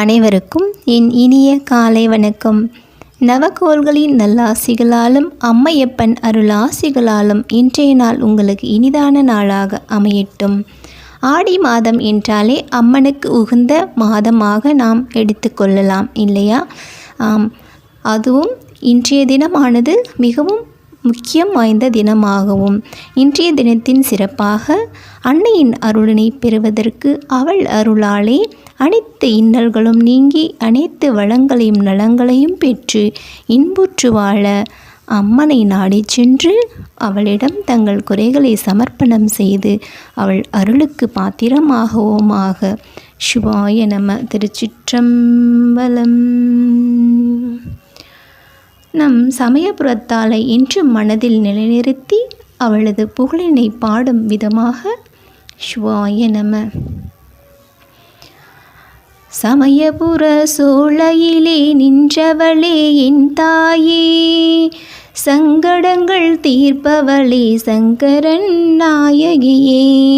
அனைவருக்கும் என் இனிய காலை வணக்கம். நவகோள்களின் நல்லாசிகளாலும் அம்மையப்பன் அருளாசிகளாலும் இன்றைய நாள் உங்களுக்கு இனிதான நாளாக அமையட்டும். ஆடி மாதம் என்றாலே அம்மனுக்கு உகந்த மாதமாக நாம் எடுத்துக்கொள்ளலாம் இல்லையா? ஆம் அதுவும் இன்றைய தினமானது மிகவும் முக்கியம் வாய்ந்த தினமாகவும் இன்றைய தினத்தின் சிறப்பாக அன்னையின் அருளினை பெறுவதற்கு அவள் அருளாலே அனைத்து இன்னல்களும் நீங்கி அனைத்து வளங்களையும் நலங்களையும் பெற்று இன்புற்று வாழ அம்மனை நாடி சென்று அவளிடம் தங்கள் குறைகளை சமர்ப்பணம் செய்து அவள் அருளுக்கு பாத்திரமாகவோமாக. சிவாய நம திருச்சிற்றம்பலம். நம் சமயபுரத்தாலை இன்றும் மனதில் நிலைநிறுத்தி அவளது புகழினை பாடும் விதமாக ஸ்வாய நம. சமயபுர சோழையிலே நின்றவளே என் தாயே சங்கடங்கள் தீர்ப்பவளே சங்கரன் நாயகியே.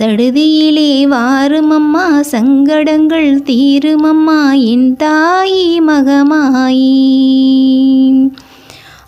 சடுதியிலே வாருமம்மா சங்கடங்கள் தீருமம்மா என் தாயி மகமாயி.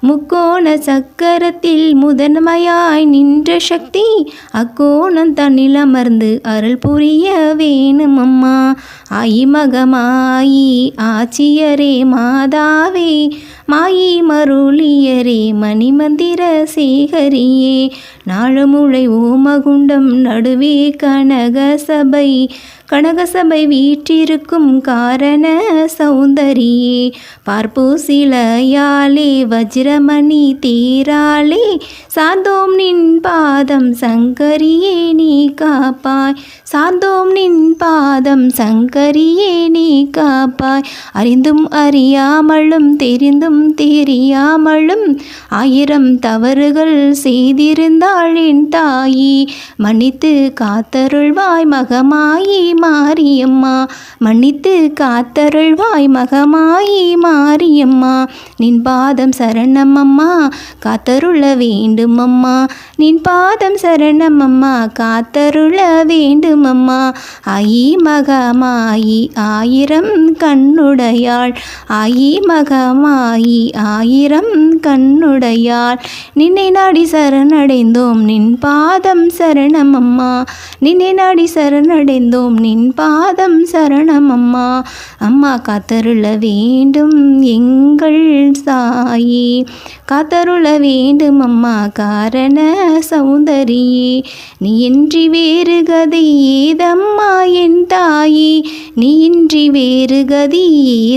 முக்கோண சக்கரத்தில் முதன்மையாய் நின்ற சக்தி அக்கோணம் தன்னில் அமர்ந்து அருள் புரிய வேணுமம்மா ஆயி மகமாயி ஆச்சியரே மாதாவே மாயி மருளியரே மணிமந்திர சேகரியே நாழமுளை ஓமகுண்டம் நடுவே கனகசபை கனகசபை வீற்றிருக்கும் காரண சௌந்தரியே. பார்ப்பூசிலையாலே வஜ்ரமணி தீராலே சாந்தோம் நின் பாதம் சங்கரியே நீ காப்பாய். சாந்தோம் நின் பாதம் சங்கரியே நீ காப்பாய். அறிந்தும் அறியாமலும் தெரிந்தும் தெரியாமலும் ஆயிரம் தவறுகள் செய்திருந்தாளின் தாயி. மன்னித்து காத்தருள்வாய் மகமாயி மாரியம்மா. மன்னித்து காத்தருள்வாய் மகமாயி மாரியம்மா. நின் பாதம் சரணமம்மா காத்தருள வேண்டுமம்மா. நின் பாதம் சரணமம்மா காத்தருள வேண்டுமம்மா. ஆயி மகமாயி ஆயிரம் கண்ணுடையாள். ஆயி மகமாயி ஆயிரம் கண்ணுடையாள். நின்னை நாடி சரணடைந்தோம் நின் பாதம் சரணமம்மா. நின்னை நாடி சரணடைந்தோம் நின் பாதம் சரணமம்மா. அம்மா காத்தருள வேண்டும் எங்கள் சாயி. காத்தருள வேண்டும் அம்மா காரண சௌந்தரியே. நீ இன்றி வேறு கதை ஏதம்மா என் தாயே நீ இன்றி வேறு கதி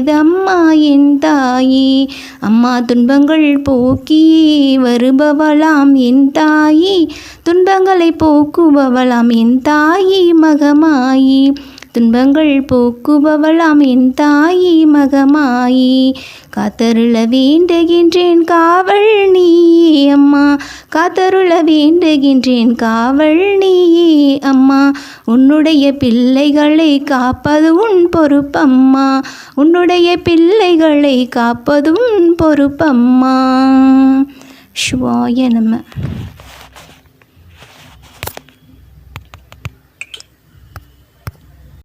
ஏதம்மா என் தாயே. அம்மா துன்பங்கள் போக்கியே வருபவளாம் என் தாயே. துன்பங்களை போக்குபவளாம் என் தாயி மகமாயே. துன்பங்கள் போக்குபவளாம் என் தாயி மகமாயி காத்தருள வேண்டுகின்றேன் காவல் நீயே அம்மா காத்தருள வேண்டுகின்றேன் காவல் நீயே அம்மா. உன்னுடைய பிள்ளைகளை காப்பது உன் பொறுப்பம்மா உன்னுடைய பிள்ளைகளை காப்பது உன் பொறுப்பம்மா. சிவாய நம்ம